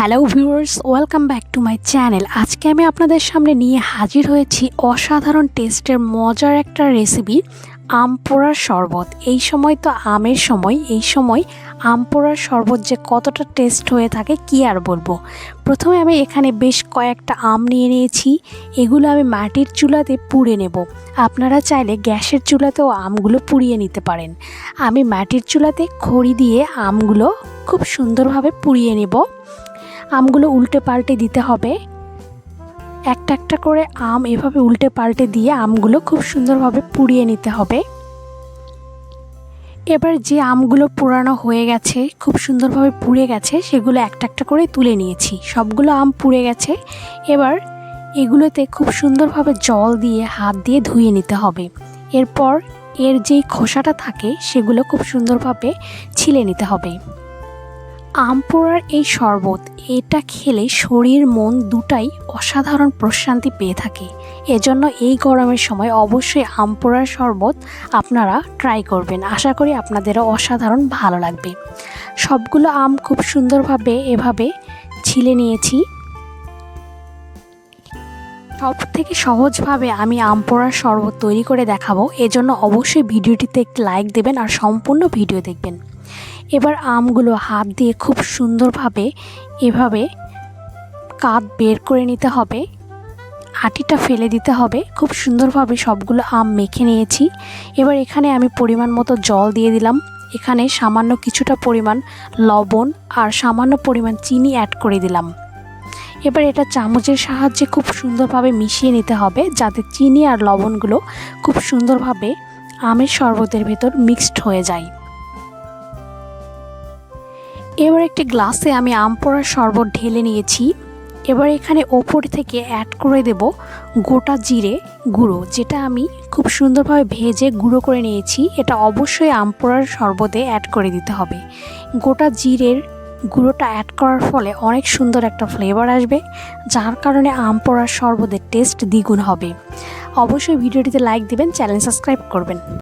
Hello viewers welcome back to my channel আজকে আমি আপনাদের সামনে নিয়ে হাজির হয়েছি অসাধারণ টেস্টের মজার একটা রেসিপি আম পোড়ার শরবত। এই সময় তো আমের সময়, এই সময় আম পোড়ার শরবত যে কতটা টেস্ট হয়ে থাকে কি আর বলব। প্রথমে আমি এখানে বেশ কয়েকটা আম নিয়ে নিয়েছি, এগুলো আমি মাটির চুলাতে পুড়ে নেব। আপনারা চাইলে গ্যাসের চুলাতেও আমগুলো পুড়িয়ে নিতে পারেন। আমি মাটির চুলাতে খড়ি দিয়ে আমগুলো খুব সুন্দরভাবে পুড়িয়ে নেব। আমগুলো উল্টে পাল্টে দিতে হবে। একটা একটা করে আম এভাবে উল্টে পাল্টে দিয়ে আমগুলো খুব সুন্দরভাবে পুড়িয়ে নিতে হবে। এবার যে আমগুলো পুরানো হয়ে গেছে, খুব সুন্দরভাবে পুড়ে গেছে, সেগুলো একটা একটা করে তুলে নিয়েছি। সবগুলো আম পুড়ে গেছে। এবার এগুলোতে খুব সুন্দরভাবে জল দিয়ে, হাত দিয়ে ধুয়ে নিতে হবে। এরপর এর যেই খোসাটা থাকে, সেগুলো খুব সুন্দরভাবে ছিলে নিতে হবে। আম পোড়ার এই শরবত, এটা খেলে শরীর, মন দুটাই অসাধারণ প্রশান্তি পেয়ে থাকে। এজন্য এই গরমের সময় অবশ্যই আম পোড়ার শরবত আপনারা ট্রাই করবেন। আশা করি আপনাদেরও অসাধারণ ভালো লাগবে। সবগুলো আম খুব সুন্দরভাবে এভাবে ছিলে নিয়েছি। সব থেকে সহজভাবে আমি আম পোড়ার শরবত তৈরি করে দেখাবো, এজন্য অবশ্যই ভিডিওটিতে একটি লাইক দেবেন আর সম্পূর্ণ ভিডিও দেখবেন। এবার আমগুলো হাত দিয়ে খুব সুন্দরভাবে এভাবে কাপ বের করে নিতে হবে। আটিটা ফেলে দিতে হবে। খুব সুন্দরভাবে সবগুলো আম মেখে নিয়েছি। এবার এখানে আমি পরিমাণ মতো জল দিয়ে দিলাম। এখানে সামান্য কিছুটা পরিমাণ লবণ আর সামান্য পরিমাণ চিনি অ্যাড করে দিলাম। এবার এটা চামচের সাহায্যে খুব সুন্দরভাবে মিশিয়ে নিতে হবে যাতে চিনি আর লবণগুলো খুব সুন্দরভাবে আমের শরবতের ভেতর মিক্সড হয়ে যায়। এবার একটি গ্লাসে আমি আম পোড়ার শরবত ঢেলে নিয়েছি। এবার এখানে ওপর থেকে অ্যাড করে দেব গোটা জিরে গুঁড়ো, যেটা আমি খুব সুন্দরভাবে ভেজে গুঁড়ো করে নিয়েছি। এটা অবশ্যই আম পোড়ার শরবতে অ্যাড করে দিতে হবে। গোটা জিরের গুঁড়োটা অ্যাড করার ফলে অনেক সুন্দর একটা ফ্লেভার আসবে, যার কারণে আম পোড়ার শরবতের টেস্ট দ্বিগুণ হবে। অবশ্যই ভিডিওটিতে লাইক দেবেন চ্যানেল সাবস্ক্রাইব করবেন।